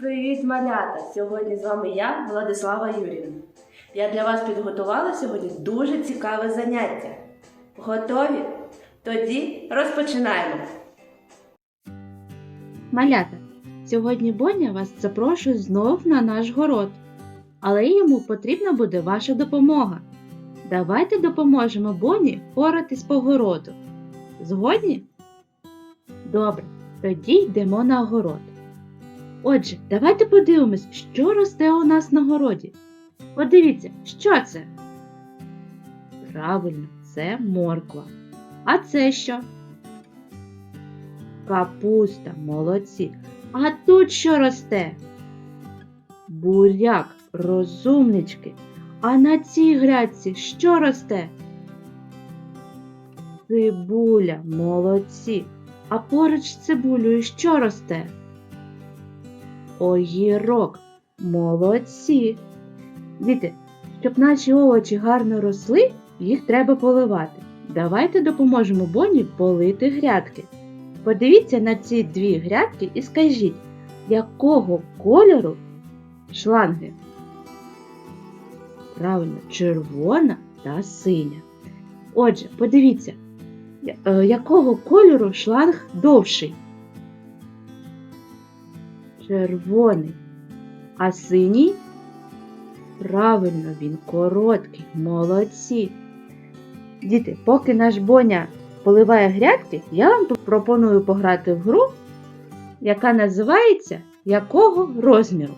Привіт, малята! Сьогодні з вами я, Владислава Юрівна. Я для вас підготувала сьогодні дуже цікаве заняття. Готові? Тоді розпочинаємо. Малята, сьогодні Боня вас запрошує знов на наш город, але йому потрібна буде ваша допомога. Давайте допоможемо Боні впоратись по городу. Згодні? Добре, тоді йдемо на город. Отже, давайте подивимось, що росте у нас на городі. Подивіться, що це? Правильно, це морква. А це що? Капуста, молодці. А тут що росте? Буряк, розумнички. А на цій грядці що росте? Цибуля, молодці. А поруч з цибулею що росте? Огірок, молодці. Діти, щоб наші овочі гарно росли, їх треба поливати. Давайте допоможемо Боні полити грядки. Подивіться на ці дві грядки і скажіть, якого кольору шланги? Правильно, червона та синя. Отже, подивіться, е, якого кольору шланг довший? Червоний. А синій? Правильно, він короткий. Молодці. Діти, поки наш Боня поливає грядки, я вам пропоную пограти в гру, яка називається Якого розміру.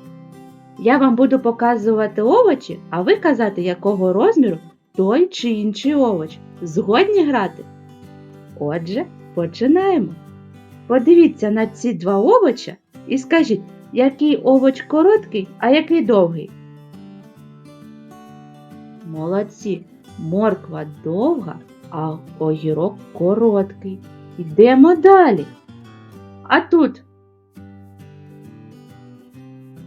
Я вам буду показувати овочі, а ви казати, якого розміру той чи інший овоч. Згодні грати? Отже, починаємо. Подивіться на ці два овоча і скажіть, який овоч короткий, а який довгий. Молодці, морква довга, а огірок короткий. Йдемо далі. А тут.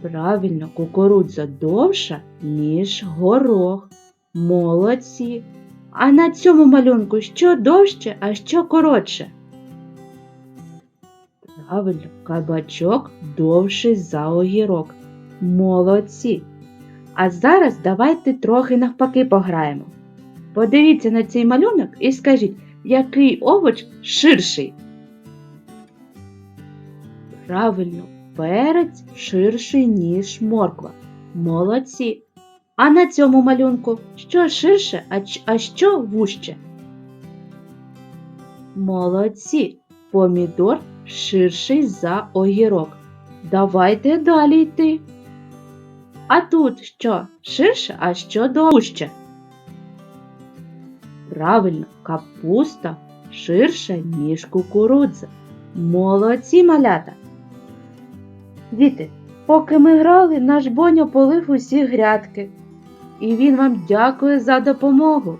Правильно, кукурудза довша, ніж горох. Молодці. А на цьому малюнку що довше, а що коротше? Правильно, кабачок довший за огірок. Молодці. А зараз давайте трохи навпаки пограємо. Подивіться на цей малюнок і скажіть, який овоч ширший? Правильно, перець ширший, ніж морква. Молодці. А на цьому малюнку що ширше, а, що вужче? Молодці. Помідор ширший за огірок. Давайте далі йти. А тут що ширше, а що довше? Правильно, капуста ширша, ніж кукурудза. Молодці малята. Діти, поки ми грали, наш Боня полив усі грядки. І він вам дякує за допомогу.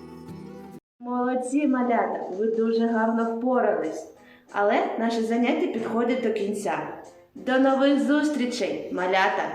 Молодці, малята! Ви дуже гарно впорались. Але наше заняття підходить до кінця. До нових зустрічей, малята!